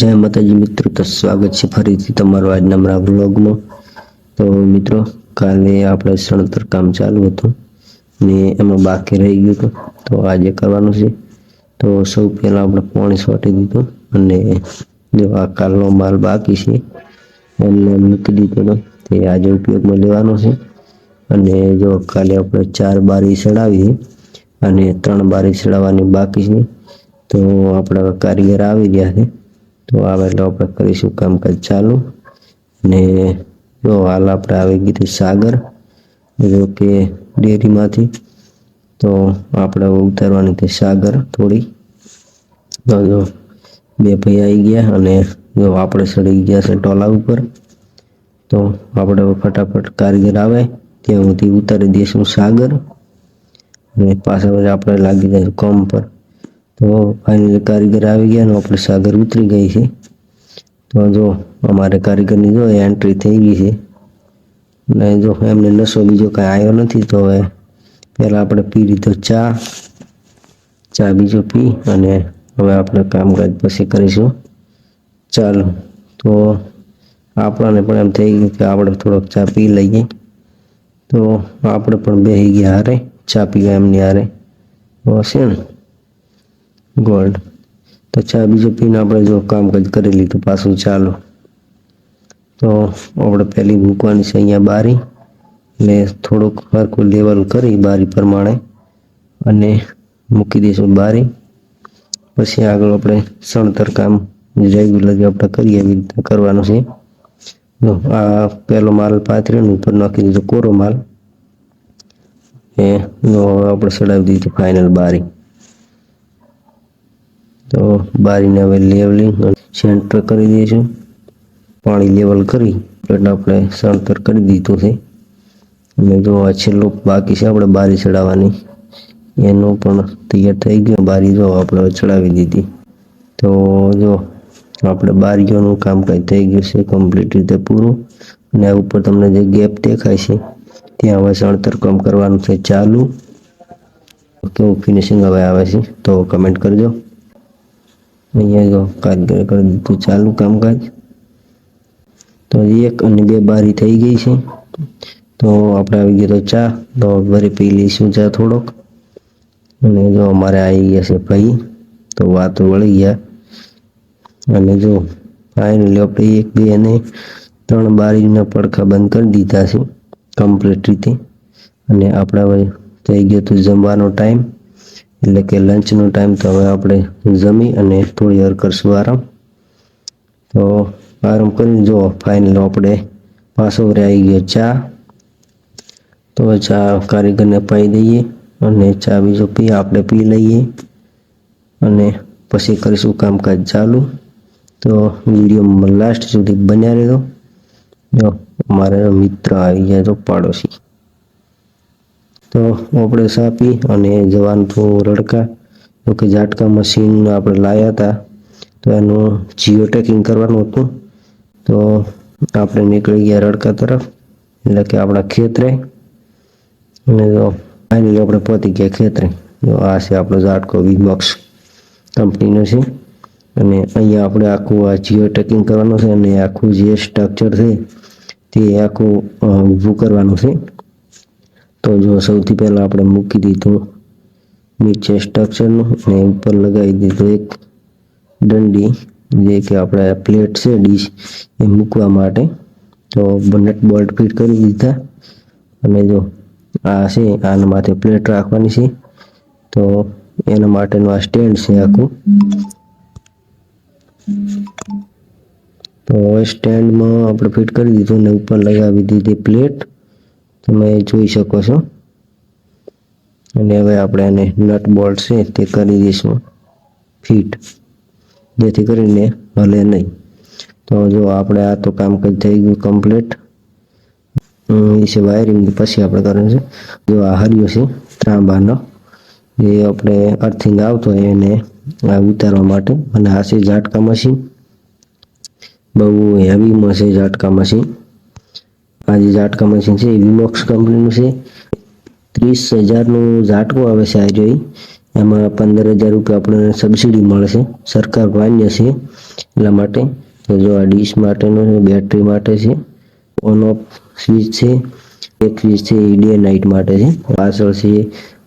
જય માતાજી મિત્રો, તો સ્વાગત છે ફરીથી તમારું આજના મારા વ્લોગમાં. તો મિત્રો, કાલે આપણે સણતર કામ ચાલુ હતું ને એમાં બાકી રહી ગયું હતું. તો આજે કરવાનું છે. તો સૌ પહેલાં આપણે પાણી છોટી દીધું અને જો આ કાલનો માલ બાકી છે, એમને મૂકી દીધો હતો. તે આજે ઉપયોગમાં લેવાનો છે. અને જો કાલે આપણે ચાર બારી ચડાવી અને ત્રણ બારી ચડાવવાની બાકી છે, તો આપણા કારીગર આવી ગયા છે. તો આવે એટલે આપણે કરીશું કામકાજ ચાલુ. ને જો હાલ આપણે આવી હતી સાગર, જો કે ડેરીમાંથી, તો આપણે ઉતારવાની હતી સાગર થોડી. જો બે ભાઈ આવી ગયા અને જો આપણે ચડી ગયા છે ટોલા ઉપર. તો આપણે ફટાફટ કારીગર આવે, ત્યાં સુધી ઉતારી દઈશું સાગર. અને પાછા આપણે લાગી જઈશું કોમ પર. તો ફાઇનલી કારીગર આવી ગયા ને આપણે સાગર ઉતરી ગઈ છે. તો જો અમારે કારીગરની જો એન્ટ્રી થઈ ગઈ છે. અને જો એમને નશો બીજો કાંઈ આવ્યો નથી તો હવે પહેલાં આપણે પી લીધો ચા. ચા બીજો પી અને હવે આપણે કામકાજ પછી કરીશું. ચાલો, તો આપણાને પણ એમ થઈ ગયું કે આપણે થોડોક ચા પી લઈએ. તો આપણે પણ બેસી ગયા હારે, ચા પીવા એમની હારે. હશે ને? ગોલ્ડ. તો ચા બીજો પીને આપણે જો કામકાજ કરી લીધું પાછું ચાલો. તો આપણે પહેલી મૂકવાની છે અહીંયા બારી. એટલે થોડુંક હરખું લેવલ કરી બારી પ્રમાણે. અને મૂકી દઈશું બારી. પછી આગળ આપણે સણતર કામ રેગ્યુલર જે આપણે કરીએ એવી રીતે કરવાનું છે. આ પહેલો માલ પાથરીને ઉપર નાખી દીધો કોરો માલ. એ આપણે ચડાવી દીધું ફાઇનલ બારી. તો બારીને હવે લેવલિંગ સેન્ટર કરી દઈશું પાણી લેવલ કરી, એટલે આપણે સેન્ટર કરી દીધું છે. અને જો આ છેલ્લો બાકી છે આપણે બારી ચડાવવાની. એનું પણ તૈયાર થઈ ગયું, બારી જો આપણે ચડાવી દીધી. તો જો આપણે બારીઓનું કામકાજ થઈ ગયું છે કમ્પ્લીટ રીતે પૂરું. અને આ ઉપર તમને જે ગેપ દેખાય છે, ત્યાં હવે સણતર કામ કરવાનું છે ચાલુ. કેવું ફિનિશિંગ હવે આવે છે, તો કમેન્ટ કરજો. અહીંયા જો કારીગર કરી દીધું ચાલુ કામકાજ. તો એક અને બે બારી થઈ ગઈ છે. તો આપણે આવી ગયો તો ચા. તો ફરી પી લઈશું ચા થોડોક. અને જો અમારે આવી ગયા છે ભાઈ, તો વાત વળી ગયા. અને જો ફાઇનલી આપણે એક, બે અને ત્રણ બારીના પડખા બંધ કરી દીધા છે. કમ્પ્લીટ રીતે. અને આપણે થઈ ગયો તો જમવાનો ટાઈમ એટલે કે લંચનો ટાઈમ તો હવે આપણે જમી અને થોડી વાર કરશું આરામ. તો આરામ કરીને જો ફાઇનલ આપણે પાછો આવી ગયો ચા. તો ચા કારીગરને પાઈ દઈએ અને ચા બીજો પી, આપણે પી લઈએ. અને પછી કરીશું કામકાજ ચાલુ. તો વીડિયો લાસ્ટ સુધી બન્યા રહેજો. જો અમારા મિત્ર આવી ગયા તો પાડોશી. તો આપણે સાપી અને જવાનું તો રડકા તો કે ઝાટકા મશીન આપણે લાવ્યા હતા તો એનું જીઓ ટેકિંગ કરવાનું હતું. તો આપણે નીકળી ગયા રડકા તરફ, એટલે કે આપણા ખેતરે. અને જો ફાઇનલી આપણે પહોંચી ગયા ખેતરે. જો આ છે આપણો ઝાટકો વીબોક્સ કંપનીનો છે. અને અહીંયા આપણે આખું આ જીઓ ટેકિંગ કરવાનું છે અને આખું જે સ્ટ્રક્ચર છે તે આખું ઊભું કરવાનું છે. તો જો સૌથી પહેલાં આપણે મૂકી દીધું નીચે સ્ટ્રક્ચરનું અને ઉપર લગાવી દીધું એક દંડી, જે કે આપણે પ્લેટ છે ડીશ એ મૂકવા માટે. તો બનેટ બોલ્ટ ફિટ કરી દીધા. અને જો આ છે, આના માથે પ્લેટ રાખવાની છે. તો એના માટેનું આ સ્ટેન્ડ છે આખું. તો સ્ટેન્ડમાં આપણે ફિટ કરી દીધું ને ઉપર લગાવી દીધી પ્લેટ તમે જોઈ શકો છો. અને હવે આપણે એને નટ બોલ્ટ છે તે કરી દઈશું. ફિટ જેથી કરીને હલે નહીં. તો જો આપણે આ તો કામકાજ થઈ ગયું કમ્પ્લીટ એ છે વાયરિંગ પછી આપણે કરવાનું છે. જો આ હર્યો છે, ત્રાંબાનો, એ આપણે અર્થિંગ આવતો હોય એને ઉતારવા માટે. અને આ છે ઝાટકા મશીન બહુ હેવીમાં છે ઝાટકા મશીન આ જે ઝાટકા મશીન છે એ વિમોક્સ કંપનીનું છે. ત્રીસ હજારનું ઝાટકું આવે છે આ જોઈ. એમાં પંદર હજાર રૂપિયા આપણને સબસિડી મળશે. સરકાર માન્ય છે એટલા માટે. તો જો આ ડીશ માટેનો બેટરી માટે છે ઓન ઓફ સ્વિચ છે, એક સ્વિચ છે, એ ડે નાઇટ માટે છે. પાછળ છે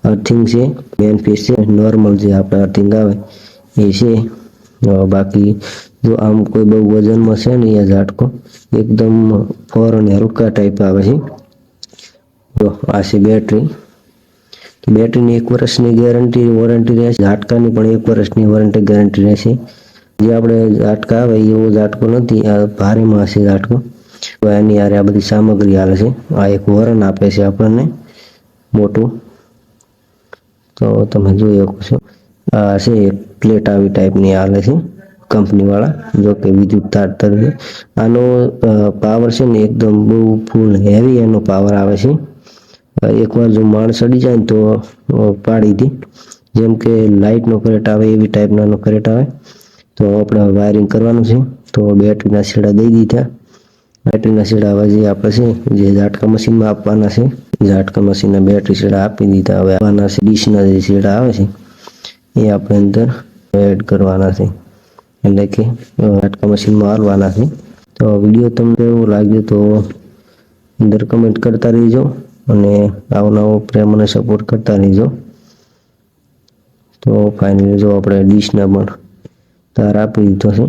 અર્થિંગ છે મેન ફીસ છે નોર્મલ જે આપણે અર્થિંગ આવે, એ છે. બાકી જો આમ કોઈ બહુ વજનમાં છે ને અહીંયા ઝાટકો, એકદમ ફોર અને હલકા ટાઈપ આવે છે. જો આ છે બેટરી બેટરીની એક વર્ષની ગેરંટી વોરંટી રહેશે. ઝાટકાની પણ એક વર્ષની વોરંટી ગેરંટી રહેશે. જે આપણે ઝાટકા આવે એવો ઝાટકો નથી, આ ભારેમાં હશે ઝાટકો. તો એની યારે આ બધી સામગ્રી હાલે છે. આ એક વોરન આપે છે આપણને, મોટું. તો તમે જોઈ શકો છો. આ છે એક પ્લેટ આવી ટાઈપની આવે છે કંપનીવાળા જો કે વિદ્યુત તાર તરીકે આનો પાવર છે ને એકદમ બહુ ફૂલ હેવી એનો પાવર આવે છે. એકવાર જો માણસ અડી જાય ને તો પાડી દે. જેમ કે લાઇટનો કરેટ આવે, એવી ટાઈપનાનો કરેટ આવે. તો આપણે વાયરિંગ કરવાનું છે. તો બેટરીના છેડા દઈ દીધા. બેટરીના છેડા હવે જે આપણે છે, જે ઝાટકા મશીનમાં આપવાના છે ઝાટકા મશીનના બેટરી છેડા આપી દીધા. હવે આવવાના છે, ડીશના જે છેડા આવે છે, એ આપણે અંદર એડ કરવાના છે. એટલે કે અ, ઝાટકા મશીનમાં હાલવાના છે. તો વીડિયો તમને એવું લાગ્યું તો અંદર કમેન્ટ કરતા રહીજો અને આવો નવો પ્રેમ અને સપોર્ટ કરતા રહેજો. તો ફાઇનલી જો આપણે ડીશના પણ તાર આપી દીધો છે.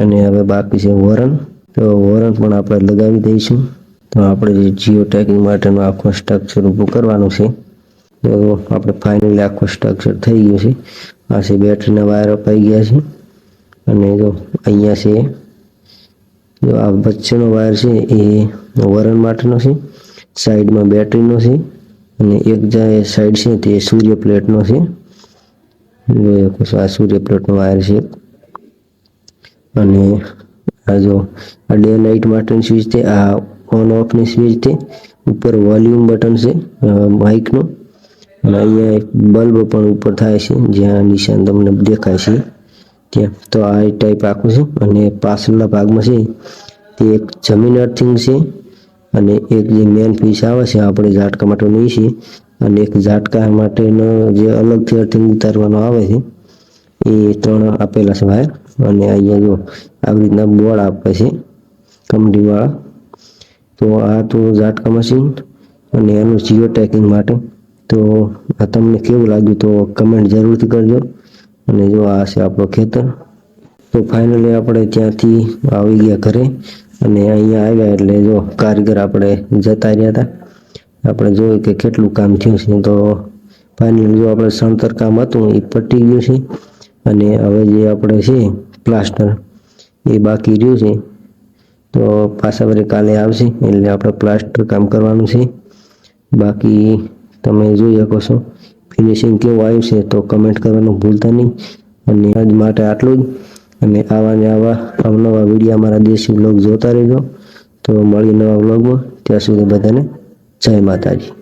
અને હવે બાકી છે વોરન તો વોરન પણ આપણે લગાવી દઈશું. તો આપણે જે જીઓ ટેકિંગ માટેનું આખું સ્ટ્રક્ચર ઊભું કરવાનું છે. તો આપણે ફાઇનલી આખું સ્ટ્રક્ચર થઈ ગયું છે. આ છે બેટરીના વાયર અપાઈ ગયા છે. અને જો અહીંયા છે, જો આ વચ્ચેનો વાયર છે, એ વરણ માટેનો છે. સાઈડમાં બેટરીનો છે. અને એક જે સાઈડ છે, તે સૂર્ય પ્લેટનો છે. આ સૂર્ય પ્લેટનો વાયર છે. અને આ જો, આ ડે નાઇટ માટેની સ્વિચ છે, આ ઓન ઓફની સ્વિચ છે. ઉપર વોલ્યુમ બટન છે માઇકનું. અને અહીંયા એક બલ્બ પણ ઉપર થાય છે, જ્યાં નિશાન તમને દેખાય છે. ત્યાં તો આ ટાઈપ આખું છે અને પાછળના ભાગમાં છે, તે એક જમીન અર્થિંગ છે અને એક જે મેન પીસ આવે છે, આપણે ઝાટકા માટે એ છે. અને એક ઝાટકા માટેનો જે અલગથી અર્થિંગ ઉતારવાનો આવે છે, એ ત્રણ આપેલા છે વાયર અને અહીંયા જો આવી રીતના બોર્ડ આપે છે કંપનીવાળા તો આ તો ઝાટકા મશીન અને એનું જીઓ ટેકિંગ માટે તો આ તમને કેવું લાગ્યું તો કમેન્ટ જરૂરથી કરજો. અને જો આ છે આપણો ખેતર, તો ફાઇનલી આપણે ત્યાંથી આવી ગયા ઘરે. અને અહીંયા આવ્યા એટલે જો કારીગર આપણે જતા રહ્યા હતા. આપણે જોયું કે કેટલું કામ થયું છે. તો ફાઇનલી જો આપણે સણતર કામ હતું એ પટી ગયું છે. અને હવે જે આપણે છે પ્લાસ્ટર એ બાકી રહ્યું છે. તો પાછા વરે કાલે આવશે, એટલે આપણે પ્લાસ્ટર કામ કરવાનું છે. બાકી તમે જોઈ શકો છો. ફિનિશિંગ કેવું આવ્યું છે તો કમેન્ટ કરવાનું ભૂલતા નહીં. અને આજ માટે આટલું જ. અને આવા ને આવા અવનવા વીડિયો અમારા દેશી બ્લોગ જોતા રહેજો. તો મળી નવા બ્લોગમાં ત્યાં સુધી બધાને જય માતાજી.